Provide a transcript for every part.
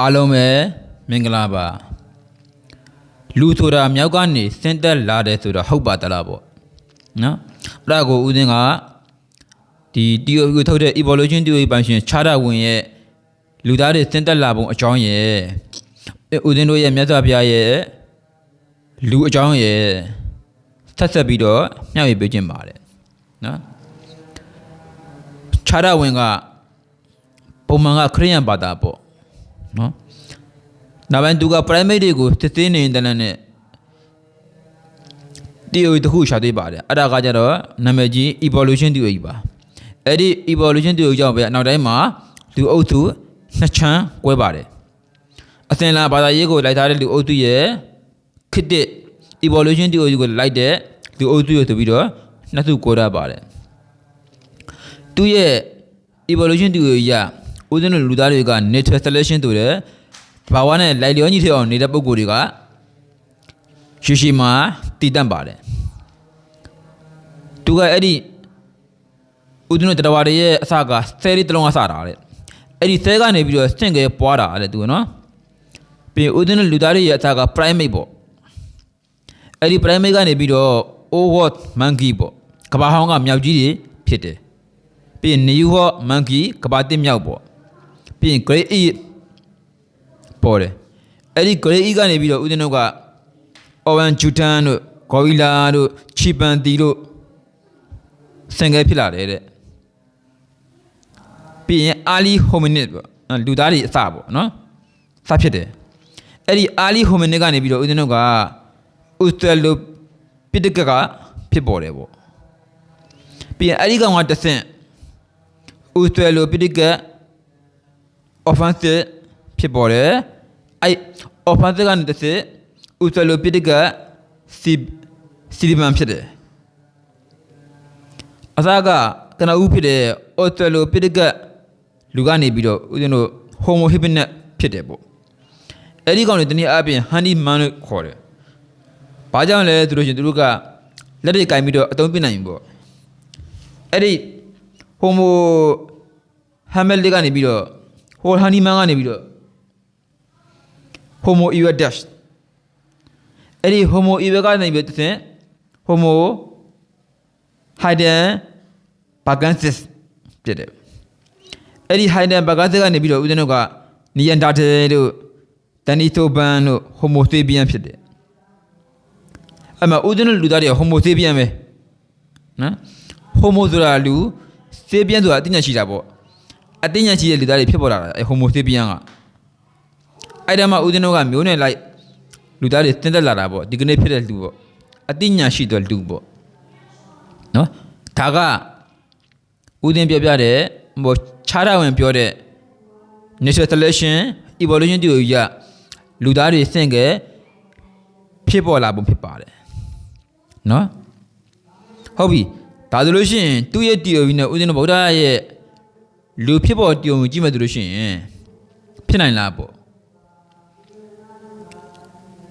အားလုံးပဲမင်္ဂလာပါလူဆိုတာမြောက်ကနေဆင်းသက်လာတယ်ဆိုတော့ဟုတ်ပါသလားပေါ့နော်အဲ့ဒါကိုဦးစင်းကဒီ TOE ကိုထုတ်တဲ့ evolution theory ပိုင်ရှင်ခြားတာဝင်ရဲ့လူသားတွေဆင်းသက်လာပုံအကြောင်းရဲ့အဲ့ဦးစင်းတို့ရဲ့မြတ်စွာဘုရားရဲ့လူအကြောင်းရဲ့ဆက်ဆက်ပြီးတော့မျှဝေပေးခြင်းပါတယ်နော်ခြားတာဝင်ကပုံမှန်ကခရိယန်ဘာသာပေါ့ နော်နောက်ပိုင်းသူက primate တွေကိုစစ်သေးနေတဲ့နဲ့တီအိုတခုရှာသေးပါတယ်အဲ့ဒါကကြတော့နာမည်ကြီး evolution theory ပါအဲ့ဒီ evolution theory ကြောင့်ပဲနောက်တိုင်းမှာလူအုပ်စုနှစ်ချမ်းကွဲပါတယ်အစင်လာဘာသာရေးကိုလိုက်ထားတဲ့လူအုပ်စုရဲ့ခစ်တဲ့ evolution theory ကိုလိုက်တဲ့လူအုပ်စုရဆိုပြီးတော့နှစ်စုကွဲရပါတယ်သူရဲ့ evolution theory ရ ဦးဇင်းတို့လူသားတွေက natural selection ဆိုတဲ့ဘာဝနဲ့လိုက်လျောညီထအောင်နေတဲ့ပုံကိုယ်တွေကရှိရှိမှတည်တတ်ပါတယ်သူကအဲ့ဒီဦးဇင်းတို့တရားဝါတွေရဲ့အစကဆဲလေးတစ်လုံးအစတာတဲ့အဲ့ဒီဆဲကနေပြီးတော့စင့်ကဲပွားတာတဲ့သူကနော်ပြီးဦးဇင်းတို့လူသားတွေရဲ့အစက primate ပေါ့အဲ့ဒီ primate ကနေပြီးတော့ old monkey ပေါ့ကဘာဟောင်းကမြောက်ကြီးတွေဖြစ်တယ်ပြီးရင် New Hawk Monkey ကဘာတစ်မြောက်ပေါ့ ပြီးရင် Great E ပေါ်တယ်အဲ့ဒီ Great E ကနေပြီးတော့ဦးဇင်းတို့က Owen Jutan တို့ Gorilla တို့ Chimpanzee တို့ဆင်ကဲဖြစ်လာတယ်တဲ့ပြီးရင် early hominid ပေါ့အဲ့လူသားတွေအစပေါ့နော်စဖြစ်တယ်အဲ့ဒီ early hominid ကနေပြီးတော့ဦးဇင်းတို့က Australopithecus ကဖြစ်ပေါ်တယ်ပေါ့ပြီးရင်အဲ့ဒီကောင်ကတစ်ဆင့် Australopithecus offensive ဖြစ်ပေါ်တယ်အဲ့ offensive ကနေတစ်ဆင့် Australopithecus silibum ဖြစ်တယ်အစားကကနဦးဖြစ်တဲ့ Australopithecus လူကနေပြီးတော့ဦးဇင်းတို့ Homo habilis ဖြစ်တယ်ပေါ့အဲ့ဒီကောင်တွေတနည်းအားဖြင့် honey man လို့ခေါ်တယ်ဘာကြောင့်လဲသူတို့ရှင်သူတို့ကလက်တွေကင်ပြီးတော့အသုံးပြနိုင်ပြီပေါ့အဲ့ဒီ homo hamel လေးကနေပြီးတော့ whole honey man ကနေပြီးတော့ homo erectus အဲ့ဒီ homo erectus ကနေပြီးတော့တစ်ဆင့် homo heidelbergensis ဖြစ်တယ်အဲ့ဒီ heidelbergensis ကနေပြီးတော့ဦးဇင်းတို့က neanderthal တို့ denisovan တို့ homo sapien ဖြစ်တယ်အဲ့မှာဦးဇင်းတို့လူသားတွေက homo sapien ပဲနော် homo ဆိုတာလူ sapien ဆိုတာအသိဉာဏ်ရှိတာပေါ့ အသိဉာဏ်ရှိတဲ့လူသားတွေဖြစ်ပေါ်လာတာအဲ homo sapien ကအဲ့ဒါမှဦးဇင်းတို့ကမျိုးနဲ့လိုက်လူသားတွေတင်သက်လာတာပေါ့ဒီကနေ့ဖြစ်တဲ့လူပေါ့အသိဉာဏ်ရှိတဲ့လူပေါ့နော်ဒါကဦးဇင်းပြောပြတဲ့ဟိုခြားတာဝင်ပြောတဲ့ natural selection evolution theory ကလူသားတွေစင့်ကဖြစ်ပေါ်လာပုံဖြစ်ပါတယ်နော်ဟုတ်ပြီဒါဆိုလို့ရှိရင်သူ့ရဲ့ theory နဲ့ဦးဇင်းတို့ဗုဒ္ဓရဲ့ လူဖြစ်ပေါ် theory ကြည့်မယ်ဆိုလို့ရှိရင်ဖြစ်နိုင်လားပေါ့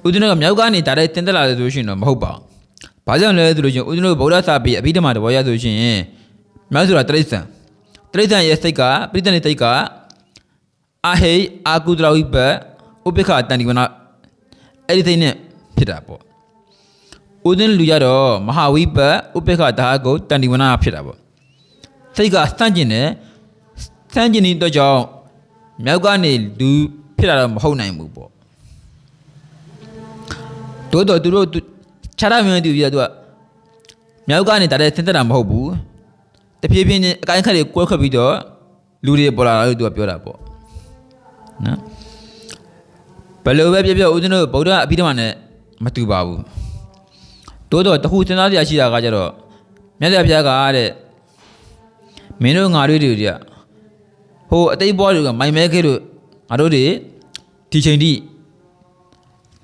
ဦးဇင်းတို့ကမြောက်ကနေဒါတိုင်းတင်သက်လာတယ်ဆိုလို့ရှိရင်တော့မဟုတ်ပါဘူးဘာကြောင့်လဲဆိုလို့ရှိရင်ဦးဇင်းတို့ဗုဒ္ဓစာပေအဘိဓမ္မာတဘောရဆိုလို့ရှိရင်မြောက်ဆိုတာတရိစ္ဆာန်တရိစ္ဆာန်ရဲ့စိတ်ကပြိတ္တနဲ့စိတ်ကအာဟိအာကုဒရဝိပဥပိ္ပခတန်ဒီဝနာအဲ့ဒီစိတ်နဲ့ဖြစ်တာပေါ့ဦးဇင်းလူရတော့မဟာဝိပဥပိ္ပခဒါဟကိုတန်ဒီဝနာဖြစ်တာပေါ့စိတ်ကစန့်ကျင်တယ် စန့်ကျင်နေတဲ့ကြောင့်မြောက်ကနေလူဖြစ်လာတော့မဟုတ်နိုင်ဘူးပေါ့တိုးတော့သူတို့ခြားရမြင်သူပြသူကမြောက်ကနေဒါတဲ့ဆင်းသက်တာမဟုတ်ဘူးတဖြည်းဖြည်းချင်းအကိုင်းခက်တွေကွဲခွက်ပြီးတော့လူတွေပေါ်လာတာလို့သူကပြောတာပေါ့နော်ဘယ်လိုပဲပြောပြောဦးဇင်းတို့ဗုဒ္ဓအဘိဓမ္မာနဲ့မတူပါဘူးတိုးတော့တခုစဉ်းစားစရာရှိတာကကြတော့မြတ်စွာဘုရားကတဲ့မင်းတို့ငါတို့တွေက ဟိုအတိတ်ဘွားတွေကမိုင်မဲခဲတို့ငါတို့တွေဒီချိန်ထိ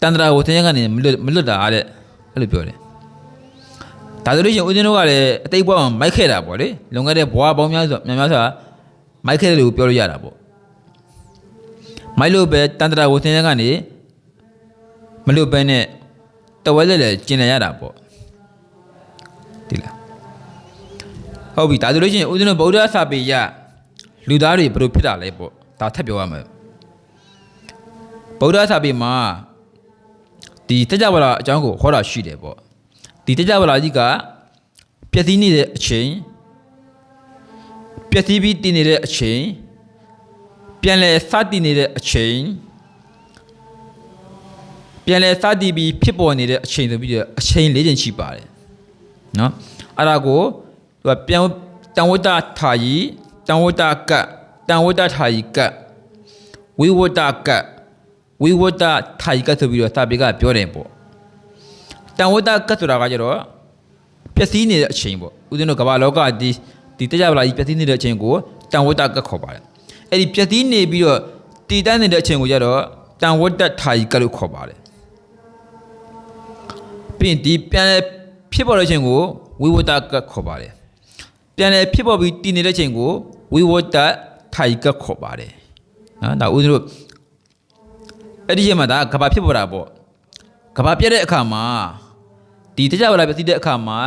တန္တရာကိုသင်ရကနေမလွတ်မလွတ်တာတဲ့အဲ့လိုပြောတယ်ဒါဆိုလို့ရှိရင်ဦးဇင်းတို့ကလည်းအတိတ်ဘွားမှာမိုက်ခဲ့တာပေါ့လေလွန်ခဲ့တဲ့ဘွားပေါင်းများစွာများများစွာမိုက်ခဲ့တယ်လို့ပြောလို့ရတာပေါ့မိုက်လို့ပဲတန္တရာကိုသင်ရကနေမလွတ်ပဲနဲ့တဝဲလဲလဲကျင်နေရတာပေါ့ဒီလားဟုတ်ပြီဒါဆိုလို့ရှိရင်ဦးဇင်းတို့ဗုဒ္ဓစာပေရ လူသားတွေဘယ်လိုဖြစ်တာလဲပေါ့ဒါထပ်ပြောရမယ်ဗုဒ္ဓစာပေမှာဒီတကြဝဠာအကြောင်းကိုဟောတာရှိတယ်ပေါ့ဒီတကြဝဠာကြီးကပျက်စီးနေတဲ့အချိန်ပျက်စီးပြီးတည်နေတဲ့အချိန်ပြန်လဲစတည်နေတဲ့အချိန်ပြန်လဲစတည်ပြီးဖြစ်ပေါ်နေတဲ့အချိန်ဆိုပြီးတော့အချိန်၄ချိန်ရှိပါတယ်နော်အဲ့ဒါကိုသူကပြန်တန်ဝတ္တထာယီ တန်ဝတ္တကတ်တန်ဝတ္တထာယီကတ်ဝိဝတ္တကတ်ဝိဝတ္တထာယီကတ်ဆိုပြီးတော့စာပေကပြောတယ်ပေါ့တန်ဝတ္တကတ်ဆိုတာကကြတော့ပျက်စီးနေတဲ့အချိန်ပေါ့ဦးဇင်းတို့ကမ္ဘာလောကဒီဒီတရားဗလာကြီးပျက်စီးနေတဲ့အချိန်ကိုတန်ဝတ္တကတ်ခေါ်ပါတယ်အဲ့ဒီပျက်စီးနေပြီးတော့တည်တတ်နေတဲ့အချိန်ကိုကြတော့တန်ဝတ္တထာယီကတ်လို့ခေါ်ပါတယ်ပြီးရင်ဒီပြန်လဲဖြစ်ပေါ်တဲ့အချိန်ကိုဝိဝတ္တကတ်ခေါ်ပါတယ်ပြန်လဲဖြစ်ပေါ်ပြီးတည်နေတဲ့အချိန်ကို ဝိဝတ္တထာယီကတ်ခေါ်ပါတယ်နော်ဒါဦးဇင်းတို့အဲ့ဒီချိန်မှာဒါကဘာဖြစ်ပေါ်တာပေါ့ကဘာပြက်တဲ့အခါမှာဒီတရားဗလာပျက်စီးတဲ့အခါမှာ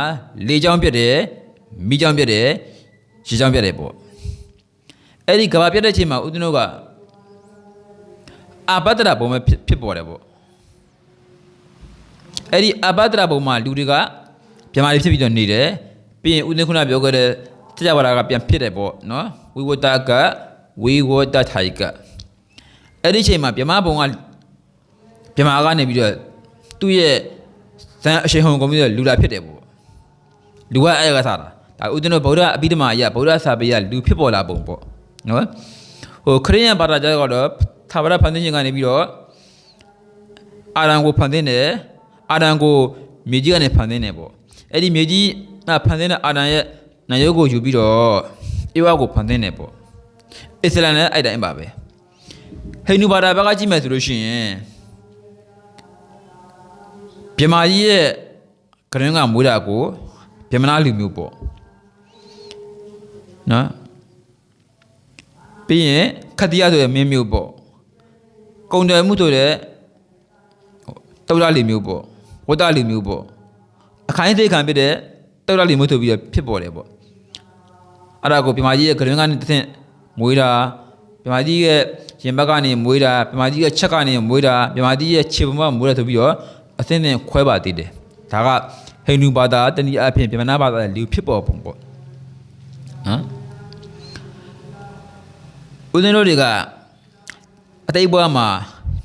လေချောင်းပြက်တယ်မိချောင်းပြက်တယ်ရေချောင်းပြက်တယ်ပေါ့အဲ့ဒီကဘာပြက်တဲ့ချိန်မှာဦးဇင်းတို့ကအာပတ္တရဘုံပဲဖြစ်ဖြစ်ပေါ်တယ်ပေါ့အဲ့ဒီအာပတ္တရဘုံမှာလူတွေကပြမာတွေဖြစ်ပြီးတော့နေတယ်ပြီးရင်ဦးဇင်းခုနပြောခဲ့တဲ့ တရားဗလာကပြန်ဖြစ်တယ်ပေါ့နော်ဝိဝတ္တကဝိဝတ္တထာယိကအဲ့ဒီချိန်မှာပြမဘုံကပြမကနေပြီးတော့သူ့ရဲ့ဇန်အရှိန်ဟုန်ကုန်ပြီးတော့လူလာဖြစ်တယ်ပေါ့လူကအဲ့ကစားတာဒါဥဒ္ဒနောဗုဒ္ဓအပိဓမ္မာအရဗုဒ္ဓစာပေရလူဖြစ်ပေါ်လာပုံပေါ့နော်ဟိုခရိယန်ဘာသာကျတော့သာဝရဖန်သင်းခြင်းကနေပြီးတော့အာရန်ကိုဖန်သင်းတယ်အာရန်ကိုမြေကြီးကနေဖန်သင်းတယ်ပေါ့အဲ့ဒီမြေကြီးကဖန်သင်းတဲ့အာရန်ရဲ့ နာယုတ်ကိုယူပြီးတော့ဧဝကိုဖန်သင်းတယ်ပေါ့အစ္စလမ်လည်းအဲ့တိုင်းပါပဲဟိန္ဒူဘာသာဘက်ကကြည့်မယ်ဆိုလို့ရှိရင်ပြမာကြီးရဲ့ကရင်ကမွေးတာကိုပြမနာလူမျိုးပေါ့နော်ပြီးရင်ခတိယဆိုတဲ့မင်းမျိုးပေါ့ကုံတယ်မှုဆိုတဲ့တုတ်ရလူမျိုးပေါ့ဝတ္တလူမျိုးပေါ့အခိုင်းစိတ်ခံဖြစ်တဲ့တုတ်ရလူမျိုးဆိုပြီးတော့ဖြစ်ပေါ်တယ်ပေါ့ အဲ့ဒါကိုပြမာကြီးရဲ့ကရင်ကနေတစ်ဆင့်မွေးတာပြမာကြီးရဲ့ရင်ဘက်ကနေမွေးတာပြမာကြီးရဲ့ချက်ကနေမွေးတာပြမာကြီးရဲ့ခြေပုံကမွေးတာဆိုပြီးတော့အသင်းသင်းခွဲပါသေးတယ်ဒါကဟိန္ဒူဘာသာတနည်းအားဖြင့်ဗြဟ္မဏဘာသာလူဖြစ်ပေါ်ပုံပေါ့နော်ဦးဇင်းတို့တွေကအတိတ်ဘဝမှာ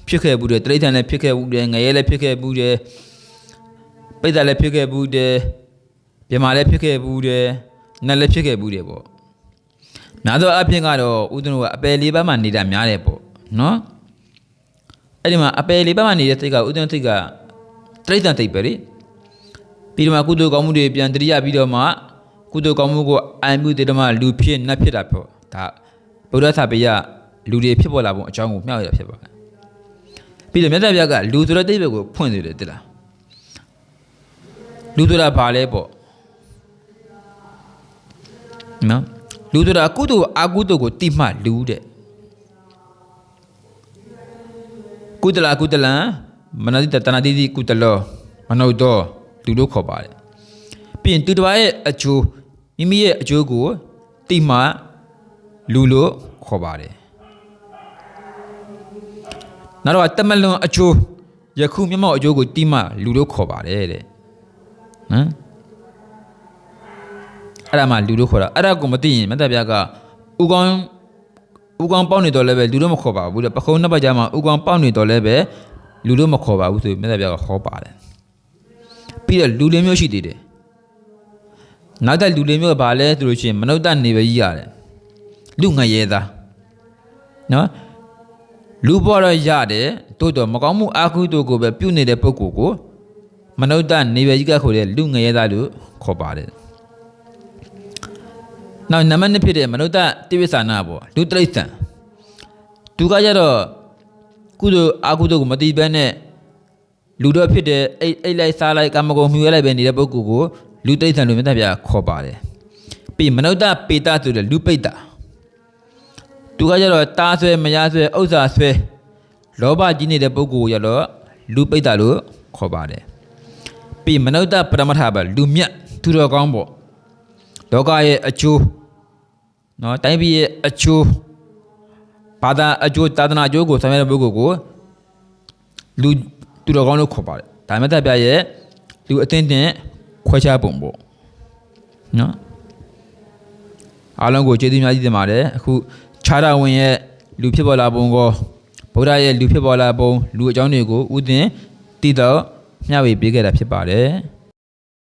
ဖြစ်ခဲ့ဘူးတယ်တိရစ္ဆာန်လည်းဖြစ်ခဲ့ဘူးတယ်ငရဲလည်းဖြစ်ခဲ့ဘူးတယ်ပိဿလည်းဖြစ်ခဲ့ဘူးတယ်ဗြဟ္မာလည်းဖြစ်ခဲ့ဘူးတယ် နတ်လည်းဖြစ်ခဲ့ဘူးတယ်ပေါ့များသောအားဖြင့်ကတော့ဦးဇင်းတို့ကအပယ်လေးပါးမှာနေတာများတယ်ပေါ့နော်အဲ့ဒီမှာအပယ်လေးပါးမှာနေတဲ့စိတ်ကဦးဇင်းစိတ်ကတိရစ္ဆာန်စိတ်ပဲလေပြီးတော့မှကုသိုလ်ကောင်းမှုတွေပြန်တရိယာပြီးတော့မှကုသိုလ်ကောင်းမှုကိုအံမှုတည်တော့မှလူဖြစ်နတ်ဖြစ်တာပေါ့ဒါဗုဒ္ဓဆာပေရလူတွေဖြစ်ပေါ်လာပုံအကြောင်းကိုမျှဝေရဖြစ်ပါတယ်ပြီးတော့မြတ်စွာဘုရားကလူဆိုတဲ့တိတ်ဘက်ကိုဖွင့်နေတယ်တိလားလူဆိုတာဘာလဲပေါ့ နော်လူဆိုတာကုသိုလ်အကုသိုလ်ကိုတိမှလူတဲ့ကုတလကုတလံမနတိတတနာတိတိကုတလောမနုဿောလူလို့ခေါ်ပါတယ်ပြီးရင်သူတစ်ပါးရဲ့အကျိုးမိမိရဲ့အကျိုးကိုတိမှလူလို့ခေါ်ပါတယ်နောက်တော့တမလွန်အကျိုးယခုမျက်မှောက်အကျိုးကိုတိမှလူလို့ခေါ်ပါတယ်တဲ့ဟမ် အဲ့ဒါမှလူလို့ခေါ်တာအဲ့ဒါကိုမသိရင်မသက်ပြကဥကောင်းဥကောင်းပေါက်နေတော့လည်းပဲလူလို့မခေါ်ပါဘူးတဲ့ပခုံးနှစ်ပတ်ကြားမှာဥကောင်းပေါက်နေတော့လည်းပဲလူလို့မခေါ်ပါဘူးဆိုပြီးမသက်ပြကဟောပါတယ်ပြီးတော့လူလေးမျိုးရှိသေးတယ်နောက်တဲ့လူလေးမျိုးကဘာလဲဆိုလို့ရှိရင်မနုဿနေပဲကြီးရတယ်လူငရဲသားနော်လူပေါ်တော့ရတယ်တိုးတော့မကောင်းမှုအာကုသို့ကိုပဲပြုနေတဲ့ပုဂ္ဂိုလ်ကိုမနုဿနေပဲကြီးကခေါ်တဲ့လူငရဲသားလို့ခေါ်ပါတယ် နောက်နံပါတ်2ဖြစ်တဲ့မနုဿတိဝိသနာပေါ့လူတိရစ္ဆာန်သူကကြတော့ကုသိုလ်အာကုသို့ကိုမတိဘဲနဲ့လူတော့ဖြစ်တဲ့အိတ်အိတ်လိုက်စားလိုက်ကာမဂုဏ်မြှွေလိုက်ပဲနေတဲ့ပုဂ္ဂိုလ်ကိုလူတိရစ္ဆာန်လို့မြတ်ဗျာခေါ်ပါတယ်ပြီးမနုဿပေတဆိုတဲ့လူပိတ္တာသူကကြတော့တားဆွဲမရဆွဲဥစ္စာဆွဲလောဘကြီးနေတဲ့ပုဂ္ဂိုလ်ရတော့လူပိတ္တာလို့ခေါ်ပါတယ်ပြီးမနုဿပရမထဘလူမြတ်သူတော်ကောင်းပေါ့လောကရဲ့အကျိုး နော်တိုင်းပြည်ရဲ့အကျိုးဘာသာအကျိုးသာသနာအကျိုးကိုဆောင်ရွက်တဲ့ပုဂ္ဂိုလ်ကိုလူသူတော်ကောင်းလို့ခေါ်ပါတယ်ဒါမြတ်ဗျာရဲ့လူအသင်းတင်ခွဲခြားပုံပေါ့နော်အားလုံးကိုကျေးဇူးများကြီးတင်ပါတယ်အခုခြားတော်ဝင်ရဲ့လူဖြစ်ပေါ်လာပုံကောဗုဒ္ဓရဲ့လူဖြစ်ပေါ်လာပုံလူအကြောင်းတွေကိုဥသင်တည်တော့မျှဝေပေးခဲ့တာဖြစ်ပါတယ်